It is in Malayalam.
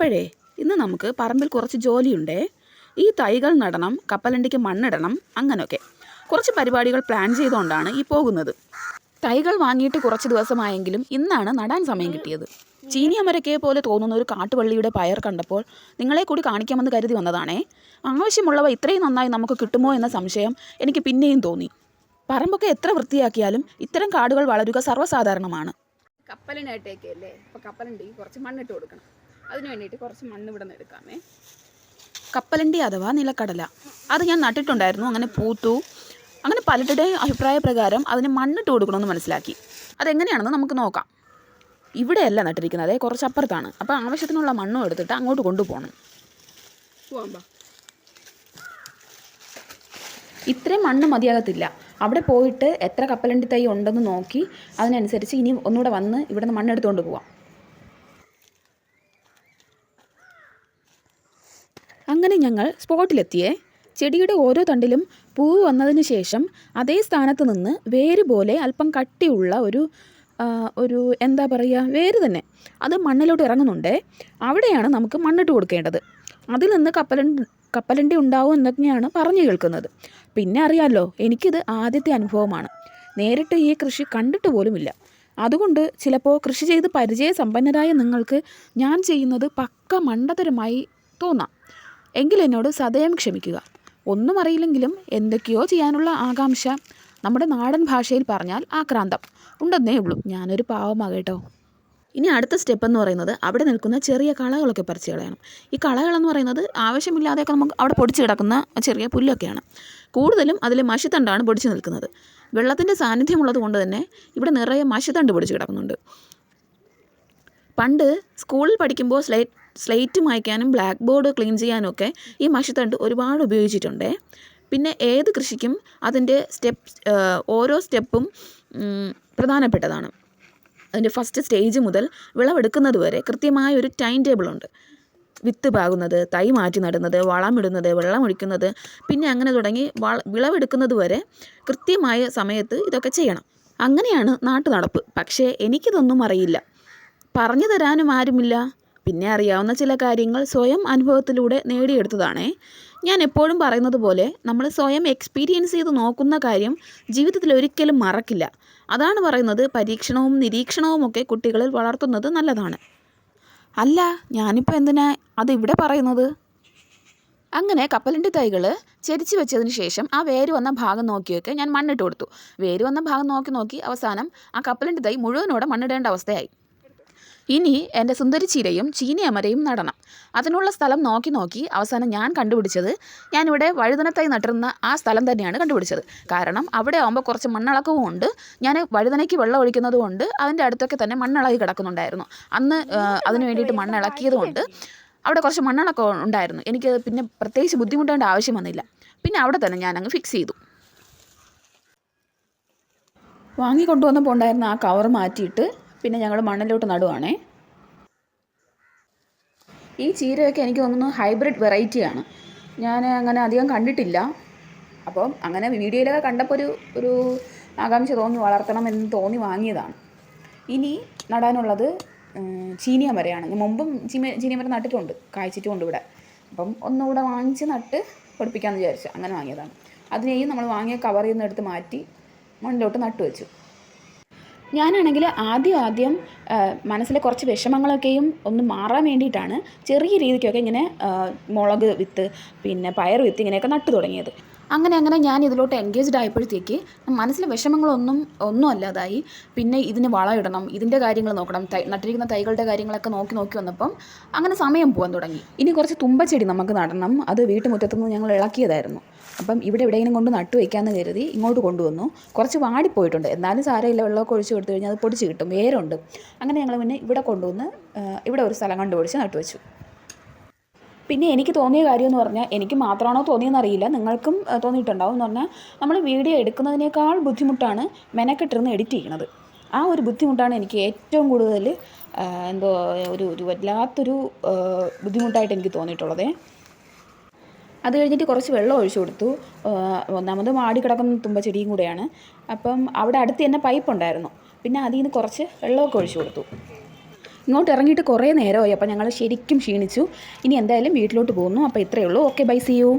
അപ്പോഴേ ഇന്ന് നമുക്ക് പറമ്പിൽ കുറച്ച് ജോലിയുണ്ടേ. ഈ തൈകൾ നടണം കപ്പലണ്ടിക്ക് മണ്ണിടണം അങ്ങനെയൊക്കെ കുറച്ച് പരിപാടികൾ പ്ലാൻ ചെയ്തുകൊണ്ടാണ് ഈ പോകുന്നത്. തൈകൾ വാങ്ങിയിട്ട് കുറച്ച് ദിവസമായെങ്കിലും ഇന്നാണ് നടാൻ സമയം കിട്ടിയത്. ചീനിയമരക്കെ പോലെ തോന്നുന്ന ഒരു കാട്ടുവള്ളിയുടെ പയർ കണ്ടപ്പോൾ നിങ്ങളെ കൂടി കാണിക്കാമെന്ന് കരുതി വന്നതാണേ. ആവശ്യമുള്ളവ ഇത്രയും നന്നായി നമുക്ക് കിട്ടുമോ എന്ന സംശയം എനിക്ക് പിന്നെയും തോന്നി. പറമ്പൊക്കെ എത്ര വൃത്തിയാക്കിയാലും ഇത്തരം കാടുകൾ വളരുക സർവസാധാരണമാണ്. കപ്പലിനായിട്ടേക്കല്ലേ അപ്പോൾ കപ്പലണ്ടി കുറച്ച് മണ്ണിട്ട് കൊടുക്കണം. അതിന് വേണ്ടിയിട്ട് കുറച്ച് മണ്ണ് ഇവിടെ നിന്ന് എടുക്കാമേ. കപ്പലണ്ടി അഥവാ നിലക്കടല. അത് ഞാൻ നട്ടിട്ടുണ്ടായിരുന്നു. അങ്ങനെ പൂത്തു. അങ്ങനെ പലരുടെയും അഭിപ്രായ പ്രകാരം അതിന് മണ്ണിട്ട് കൊടുക്കണമെന്ന് മനസ്സിലാക്കി. അതെങ്ങനെയാണെന്ന് നമുക്ക് നോക്കാം. ഇവിടെയല്ല നട്ടിരിക്കുന്നത്. കുറച്ച് അപ്പുറത്താണ് അപ്പോൾ ആവശ്യത്തിനുള്ള മണ്ണും എടുത്തിട്ട് അങ്ങോട്ട് കൊണ്ടുപോകണം. പോകാം ഇത്രയും മണ്ണ് മതിയാകത്തില്ല. അവിടെ പോയിട്ട് എത്ര കപ്പലണ്ടി തൈ ഉണ്ടെന്ന് നോക്കി അതിനനുസരിച്ച് ഇനി ഒന്നുകൂടെ വന്ന് ഇവിടുന്ന് മണ്ണെടുത്തുകൊണ്ട് പോവാം. അങ്ങനെ ഞങ്ങൾ സ്പോട്ടിലെത്തിയേ. ചെടിയുടെ ഓരോ തണ്ടിലും പൂവ് വന്നതിന് ശേഷം അതേ സ്ഥാനത്ത് നിന്ന് വേര് പോലെ അല്പം കട്ടിയുള്ള ഒരു ഒരു എന്താ പറയുക വേര് തന്നെ. അത് മണ്ണിലോട്ട് ഇറങ്ങുന്നുണ്ട്. അവിടെയാണ് നമുക്ക് മണ്ണിട്ട് കൊടുക്കേണ്ടത്. അതിൽ നിന്ന് കപ്പലണ്ടി കപ്പലണ്ടി ഉണ്ടാവും എന്നൊക്കെയാണ് പറഞ്ഞു കേൾക്കുന്നത്. പിന്നെ അറിയാമല്ലോ എനിക്കിത് ആദ്യത്തെ അനുഭവമാണ്. നേരിട്ട് ഈ കൃഷി കണ്ടിട്ട് പോലുമില്ല. അതുകൊണ്ട് ചിലപ്പോൾ കൃഷി ചെയ്ത് പരിചയസമ്പന്നരായ നിങ്ങൾക്ക് ഞാൻ ചെയ്യുന്നത് പക്ക മണ്ടതരമായി തോന്നാം. എങ്കിലെന്നോട് സദയം ക്ഷമിക്കുക. ഒന്നും അറിയില്ലെങ്കിലും എന്തൊക്കെയോ ചെയ്യാനുള്ള ആകാംക്ഷ നമ്മുടെ നാടൻ ഭാഷയിൽ പറഞ്ഞാൽ ആക്രാന്തം. ഉണ്ടെന്നേ ഉള്ളൂ. ഞാനൊരു പാവമാകേട്ടോ ഇനി അടുത്ത സ്റ്റെപ്പ് എന്ന് പറയുന്നത് അവിടെ നിൽക്കുന്ന ചെറിയ കളകളൊക്കെ പറിച്ച് കളയണം ഈ കളകളെന്ന് പറയുന്നത് ആവശ്യമില്ലാതെയൊക്കെ നമുക്ക് അവിടെ പൊടിച്ച് കിടക്കുന്ന ചെറിയ പുല്ലൊക്കെയാണ്. കൂടുതലും അതിൽ മഷിത്തണ്ടാണ് പൊടിച്ച് നിൽക്കുന്നത്. വെള്ളത്തിന്റെ സാന്നിധ്യമുള്ളത് കൊണ്ട് തന്നെ ഇവിടെ നിറയെ മഷിത്തണ്ട് പൊടിച്ച് കിടക്കുന്നുണ്ട്. പണ്ട് സ്കൂളിൽ പഠിക്കുമ്പോൾ സ്ലേറ്റ് സ്ലേറ്റ് മായ്ക്കാനും ബ്ലാക്ക് ബോർഡ് ക്ലീൻ ചെയ്യാനും ഒക്കെ ഈ മഷിത്തണ്ട് ഒരുപാട് ഉപയോഗിച്ചിട്ടുണ്ട്. പിന്നെ ഏത് കൃഷിക്കും അതിന്റെ സ്റ്റെപ്പ് ഓരോ സ്റ്റെപ്പും പ്രധാനപ്പെട്ടതാണ്. അതിന്റെ ഫസ്റ്റ് സ്റ്റേജ് മുതൽ വിളവെടുക്കുന്നത് വരെ കൃത്യമായ ഒരു ടൈം ടേബിളുണ്ട് വിത്ത് പാകുന്നത് തൈ മാറ്റി നടുന്നത് വളമിടുന്നത് വെള്ളമൊഴിക്കുന്നത് പിന്നെ അങ്ങനെ തുടങ്ങി വള വിളവെടുക്കുന്നത് വരെ കൃത്യമായ സമയത്ത് ഇതൊക്കെ ചെയ്യണം. അങ്ങനെയാണ് നാട്ടു നടപ്പ് പക്ഷേ എനിക്കിതൊന്നും അറിയില്ല. പറഞ്ഞു തരാനും ആരുമില്ല. പിന്നെ അറിയാവുന്ന ചില കാര്യങ്ങൾ സ്വയം അനുഭവത്തിലൂടെ നേടിയെടുത്തതാണേ. ഞാൻ എപ്പോഴും പറയുന്നത് പോലെ നമ്മൾ സ്വയം എക്സ്പീരിയൻസ് ചെയ്ത് നോക്കുന്ന കാര്യം ജീവിതത്തിൽ ഒരിക്കലും മറക്കില്ല. അതാണ് പറയുന്നത് പരീക്ഷണവും നിരീക്ഷണവും ഒക്കെ കുട്ടികളിൽ വളർത്തുന്നത് നല്ലതാണ്. അല്ല ഞാനിപ്പോൾ എന്തിനാ അത് ഇവിടെ പറയുന്നത്? അങ്ങനെ കപ്പലിന്റെ തൈകൾ ചെരിച്ച് വെച്ചതിന് ശേഷം ആ വേര് വന്ന ഭാഗം നോക്കിയൊക്കെ ഞാൻ മണ്ണിട്ട് കൊടുത്തു. വേര് വന്ന ഭാഗം നോക്കി നോക്കി അവസാനം ആ കപ്പലിന്റെ തൈ മുഴുവനോടെ മണ്ണിടേണ്ട അവസ്ഥയായി. ഇനി എന്റെ സുന്ദരി ചീരയും ചീനിയമരയും നടണം. അതിനുള്ള സ്ഥലം നോക്കി നോക്കി അവസാനം ഞാൻ കണ്ടുപിടിച്ചത് ഞാനിവിടെ വഴുതനത്തായി നട്ടിരുന്ന ആ സ്ഥലം തന്നെയാണ് കണ്ടുപിടിച്ചത്. കാരണം അവിടെ ആകുമ്പോൾ കുറച്ച് മണ്ണിളക്കവും ഉണ്ട്. ഞാൻ വഴുതനയ്ക്ക് വെള്ളം ഒഴിക്കുന്നത് കൊണ്ട് അതിന്റെ അടുത്തൊക്കെ തന്നെ മണ്ണിളകി കിടക്കുന്നുണ്ടായിരുന്നു. അന്ന് അതിന് വേണ്ടിയിട്ട് മണ്ണിളക്കിയത് കൊണ്ട് അവിടെ കുറച്ച് മണ്ണിളക്കം ഉണ്ടായിരുന്നു. എനിക്ക് പിന്നെ പ്രത്യേകിച്ച് ബുദ്ധിമുട്ടേണ്ട ആവശ്യം വന്നില്ല. പിന്നെ അവിടെ തന്നെ ഞാനങ്ങ് അങ്ങ് ഫിക്സ് ചെയ്തു. വാങ്ങിക്കൊണ്ടുവന്നപ്പോൾ ഉണ്ടായിരുന്ന ആ കവർ മാറ്റിയിട്ട് പിന്നെ ഞങ്ങൾ മണ്ണിലോട്ട് നടുവാണേ. ഈ ചീരയൊക്കെ എനിക്ക് തോന്നുന്നു ഹൈബ്രിഡ് വെറൈറ്റിയാണ് ഞാൻ അങ്ങനെ അധികം കണ്ടിട്ടില്ല. അപ്പം അങ്ങനെ വീഡിയോയിലൊക്കെ കണ്ടപ്പോൾ ഒരു ഒരു ആകാംക്ഷ തോന്നി വളർത്തണം എന്ന് തോന്നി വാങ്ങിയതാണ്. ഇനി നടാനുള്ളത് ചീനിയ മരയാണ് മുമ്പും ചീമ ചീനിയമരം നട്ടിട്ടുണ്ട് കായ്ച്ചിട്ടുമുണ്ട് ഇവിടെ. അപ്പം ഒന്നുകൂടെ വാങ്ങിച്ച് നട്ട് പൊടിപ്പിക്കാമെന്ന് വിചാരിച്ചു അങ്ങനെ വാങ്ങിയതാണ്. അതിനെയും നമ്മൾ വാങ്ങിയ കവറിൽ നിന്ന് എടുത്ത് മാറ്റി മണ്ണിലോട്ട് നട്ടു വെച്ചു ഞാനാണെങ്കിൽ ആദ്യം ആദ്യം മനസ്സിലെ കുറച്ച് വിഷമങ്ങളൊക്കെയും ഒന്ന് മാറാൻ വേണ്ടിയിട്ടാണ് ചെറിയ രീതിക്കൊക്കെ ഇങ്ങനെ മുളക് വിത്ത് പിന്നെ പയർ വിത്ത് ഇങ്ങനെയൊക്കെ നട്ടു തുടങ്ങിയത്. അങ്ങനെ അങ്ങനെ ഞാൻ ഇതിലോട്ട് എൻഗേജ്ഡ് ആയപ്പോഴത്തേക്ക് മനസ്സിലെ വിഷമങ്ങളൊന്നും ഒന്നും അല്ലാതായി. പിന്നെ ഇതിന് വളം ഇടണം ഇതിന്റെ കാര്യങ്ങൾ നോക്കണം തൈ നട്ടിരിക്കുന്ന തൈകളുടെ കാര്യങ്ങളൊക്കെ നോക്കി നോക്കി വന്നപ്പം അങ്ങനെ സമയം പോകാൻ തുടങ്ങി. ഇനി കുറച്ച് തുമ്പച്ചെടി നമുക്ക് നടണം. അത് വീട്ടുമുറ്റത്തുനിന്ന് ഞങ്ങൾ ഇളക്കിയതായിരുന്നു. അപ്പം ഇവിടെ എവിടെയെങ്കിലും കൊണ്ട് നട്ടു വയ്ക്കാമെന്ന് കരുതി ഇങ്ങോട്ട് കൊണ്ടുവന്നു. കുറച്ച് വാടിപ്പോയിട്ടുണ്ട്. എന്നാലും സാരമില്ല വെള്ളമൊക്കെ ഒഴിച്ച് കൊടുത്തു കഴിഞ്ഞാൽ അത് പൊടിച്ച് കിട്ടും. വേരുണ്ട്. അങ്ങനെ ഞങ്ങൾ പിന്നെ ഇവിടെ കൊണ്ടുവന്ന് ഇവിടെ ഒരു സ്ഥലം കണ്ടുപിടിച്ച് നട്ടു വെച്ചു പിന്നെ എനിക്ക് തോന്നിയ കാര്യം എന്ന് പറഞ്ഞാൽ എനിക്ക് മാത്രമാണോ തോന്നിയെന്നറിയില്ല. നിങ്ങൾക്കും തോന്നിയിട്ടുണ്ടാവും എന്ന് പറഞ്ഞാൽ നമ്മൾ വീഡിയോ എടുക്കുന്നതിനേക്കാൾ ബുദ്ധിമുട്ടാണ് മെനക്കെട്ടിരുന്ന് എഡിറ്റ് ചെയ്യണത്. ആ ഒരു ബുദ്ധിമുട്ടാണ് എനിക്ക് ഏറ്റവും കൂടുതൽ എന്തോ ഒരു ഒരു വല്ലാത്തൊരു ബുദ്ധിമുട്ടായിട്ട് എനിക്ക് തോന്നിയിട്ടുള്ളത്. അത് കഴിഞ്ഞിട്ട് കുറച്ച് വെള്ളം ഒഴിച്ചു കൊടുത്തു. ഒന്നാമത് മാടി കിടക്കുന്ന തുമ്പച്ചെടിയും കൂടെയാണ്. അപ്പം അവിടെ അടുത്ത് തന്നെ പൈപ്പ് ഉണ്ടായിരുന്നു. പിന്നെ അതിൽ നിന്ന് കുറച്ച് വെള്ളമൊക്കെ ഒഴിച്ചു കൊടുത്തു. ഇങ്ങോട്ട് ഇറങ്ങിയിട്ട് കുറേ നേരമായി. അപ്പോൾ ഞങ്ങൾ ശരിക്കും ക്ഷീണിച്ചു. ഇനി എന്തായാലും വീട്ടിലോട്ട് പോകുന്നു. അപ്പോൾ ഇത്രയേ ഉള്ളൂ. Okay bye C U